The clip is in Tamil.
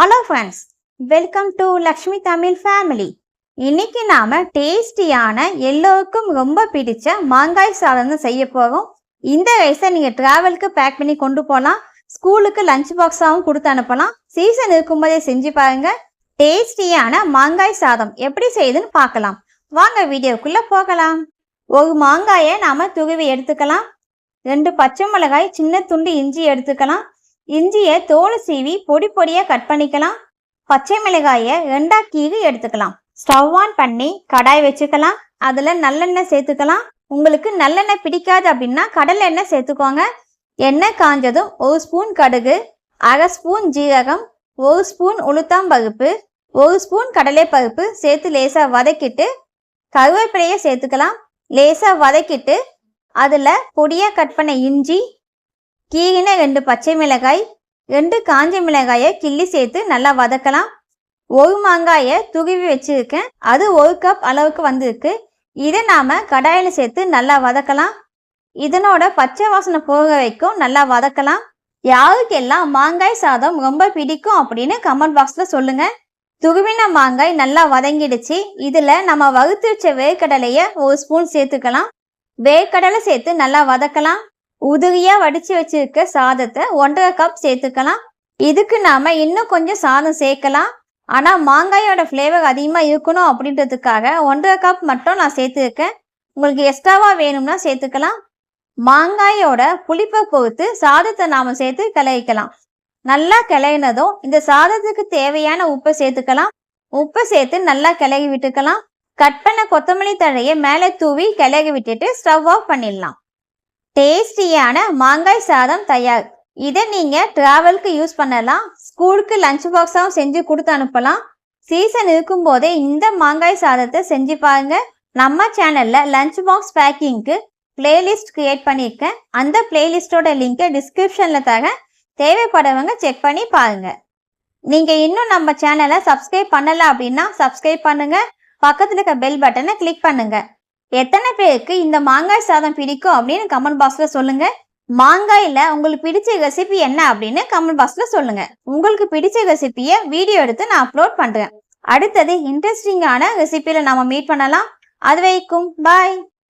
Hello friends welcome to Lakshmi Tamil family இன்னைக்கு நாம டேஸ்டியான எல்லோருக்கும் ரொம்ப பிடிச்ச மாங்காய் சாதம் தான் செய்ய போகிறோம் இந்த ரைஸை நீங்கள் ட்ராவலுக்கு பேக் பண்ணி கொண்டு போகலாம் ஸ்கூலுக்கு லஞ்ச் பாக்ஸாகவும் கொடுத்து அனுப்பலாம். சீசன் இருக்கும்போதே செஞ்சு பாருங்க. டேஸ்டியான மாங்காய் சாதம் எப்படி செய்யுதுன்னு பார்க்கலாம். வாங்க வீடியோக்குள்ளே போகலாம். ஒரு மாங்காயை நாம துருவி எடுத்துக்கலாம். ரெண்டு பச்சை மிளகாய் சின்ன துண்டு இஞ்சி எடுத்துக்கலாம். இஞ்சியை தோல் சீவி பொடி பொடியாக கட் பண்ணிக்கலாம். பச்சை மிளகாயை ரெண்டா கீறி எடுத்துக்கலாம். ஸ்டவ் ஆன் பண்ணி கடாய் வச்சுக்கலாம். அதில் நல்லெண்ணெய் சேர்த்துக்கலாம். உங்களுக்கு நல்லெண்ணெய் பிடிக்காது அப்படின்னா கடலை எண்ணெய் சேர்த்துக்கோங்க. எண்ணெய் காஞ்சதும் ஒரு ஸ்பூன் கடுகு அரை ஸ்பூன் ஜீரகம் ஒரு ஸ்பூன் உளுத்தாம் பருப்பு ஒரு ஸ்பூன் கடலை பருப்பு சேர்த்து லேசாக வதக்கிட்டு கருவேப்பிலையை சேர்த்துக்கலாம். லேசாக வதக்கிட்டு அதில் பொடியாக கட் பண்ண இஞ்சி கீழின ரெண்டு பச்சை மிளகாய் ரெண்டு காஞ்ச மிளகாயை கிள்ளி சேர்த்து நல்லா வதக்கலாம். ஒரு மாங்காயை துருவி வச்சுருக்கேன். அது ஒரு கப் அளவுக்கு வந்திருக்கு. இதை நாம் கடாயில் சேர்த்து நல்லா வதக்கலாம். இதனோட பச்சை வாசனை போக வரைக்கும் நல்லா வதக்கலாம். யாருக்கெல்லாம் மாங்காய் சாதம் ரொம்ப பிடிக்கும் அப்படின்னு கமெண்ட் பாக்ஸில் சொல்லுங்கள் துருவின மாங்காய் நல்லா வதங்கிடுச்சு. இதில் நம்ம வறுத்து வச்ச வேர்க்கடலையை ஒரு ஸ்பூன் சேர்த்துக்கலாம். வேர்க்கடலை சேர்த்து நல்லா வதக்கலாம். உதிரியா வடிச்சு வச்சிருக்க சாதத்தை ஒன்றரை கப் சேர்த்துக்கலாம். இதுக்கு நாம இன்னும் கொஞ்சம் சாதம் சேர்க்கலாம். ஆனா மாங்காயோட ஃப்ளேவர் அதிகமா இருக்கணும் அப்படின்றதுக்காக ஒன்றரை கப் மட்டும் நான் சேர்த்துருக்கேன். உங்களுக்கு எக்ஸ்ட்ராவா வேணும்னா சேர்த்துக்கலாம். மாங்காயோட புளிப்பை பொறுத்து சாதத்தை நாம சேர்த்து கிளறிக்கலாம். நல்லா கிளையினதும் இந்த சாதத்துக்கு தேவையான உப்பை சேர்த்துக்கலாம். உப்பை சேர்த்து நல்லா கிளறி விட்டுக்கலாம். கட் பண்ண கொத்தமல்லி தழையை மேலே தூவி கிளறி விட்டுட்டு ஸ்டவ் ஆஃப் பண்ணிடலாம். டேஸ்டியான மாங்காய் சாதம் தயார். இதை நீங்கள் ட்ராவலுக்கு யூஸ் பண்ணலாம். ஸ்கூலுக்கு லஞ்ச் பாக்ஸாகவும் செஞ்சு கொடுத்து அனுப்பலாம். சீசன் இருக்கும்போதே இந்த மாங்காய் சாதத்தை செஞ்சு பாருங்க. நம்ம சேனலில் லஞ்ச் பாக்ஸ் பேக்கிங்க்கு பிளேலிஸ்ட் கிரியேட் பண்ணியிருக்கேன். அந்த பிளேலிஸ்டோட லிங்கை டிஸ்கிரிப்ஷனில் தர தேவைப்படுறவங்க செக் பண்ணி பாருங்கள் நீங்கள் இன்னும் நம்ம சேனலை சப்ஸ்கிரைப் பண்ணலை அப்படின்னா சப்ஸ்கிரைப் பண்ணுங்கள் பக்கத்தில் இருக்க பெல் பட்டனை கிளிக் பண்ணுங்கள் எத்தனை பேருக்கு இந்த மாங்காய் சாதம் பிடிக்கும் அப்படின்னு கமெண்ட் பாக்ஸ்ல சொல்லுங்க. மாங்காயில் உங்களுக்கு பிடிச்ச ரெசிபி என்ன அப்படின்னு கமெண்ட் பாக்ஸ்ல சொல்லுங்க. உங்களுக்கு பிடிச்ச ரெசிபியை வீடியோ எடுத்து நான் அப்லோட் பண்றேன். அடுத்தது இன்ட்ரெஸ்டிங்கான ரெசிபியில நம்ம மீட் பண்ணலாம். அது வரைக்கும் பாய்